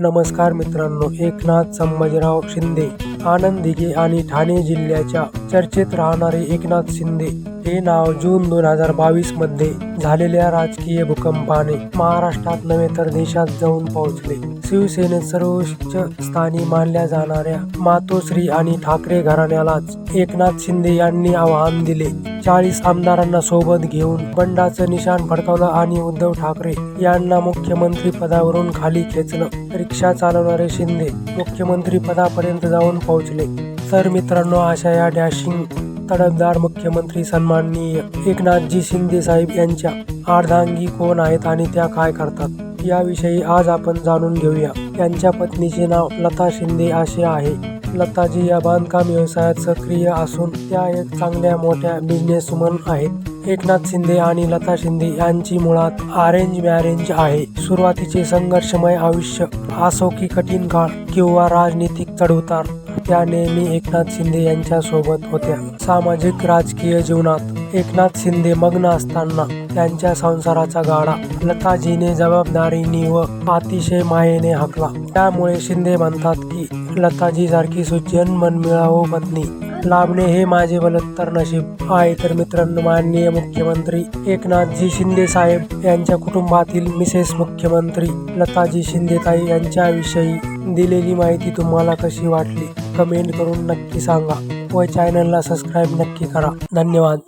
नमस्कार मित्रांनो एकनाथ संभाजीराव शिंदे आनंद दिघे आणि ठाणे जिल्ह्याच्या चर्चेत राहणारे एकनाथ शिंदे. हे नाव जून दोन हजार बावीसमध्ये झालेल्या राजकीय भूकंपाने महाराष्ट्रात नव्हे तर देशात जाऊन पोहोचले. शिवसेनेत सर्वोच्च स्थानी मानल्या जाणाऱ्या मातोश्री आणि ठाकरे घराण्यालाच एकनाथ शिंदे यांनी आव्हान दिले. चाळीस आमदारांना सोबत घेऊन बंडाचं निशाण फडकावलं आणि उद्धव ठाकरे यांना मुख्यमंत्री पदावरून खाली खेचलं. रिक्षा चालवणारे शिंदे मुख्यमंत्री पदापर्यंत जाऊन पोहोचले. तर मित्रांनो अशा या डॅशिंग तडफदार मुख्यमंत्री सन्माननीय एकनाथजी शिंदे साहेब यांच्या अर्धांगी कोण आहेत आणि त्या काय करतात याविषयी आज आपण जाणून घेऊया. यांच्या पत्नीचे नाव लता शिंदे असे आहे. लताजी या बांधकाम व्यवसायात सक्रिय असून त्या एक चांगल्या मोठ्या बिझनेसवुमन आहेत. एकनाथ शिंदे आणि लता शिंदे यांची मुळात अरेंज मॅरेंज आहे. सुरुवातीचे संघर्षमय आयुष्य असो की कठीण काळ किंवा राजनीतिक चढउतार. त्या नेहमी एकनाथ शिंदे यांच्या सोबत होत्या. सामाजिक राजकीय जीवनात एकनाथ शिंदे मग्न असताना त्यांच्या संसाराचा गाडा लताजीने जबाबदारीने व अतिशय मायेने हाकला. त्यामुळे शिंदे म्हणतात की लताजी सारखी सुजन मनमिळावू पत्नी लाभणे हे माझे बलत्तर नशीब. आहे तर मित्रांनो माननीय मुख्यमंत्री एकनाथजी शिंदे साहेब यांच्या कुटुंबातील मिसेस मुख्यमंत्री लताजी शिंदेताई यांच्याविषयी दिलेली माहिती तुम्हाला कशी वाटली? कमेंट करून नक्की सांगा व चॅनलला सबस्क्राईब नक्की करा. धन्यवाद.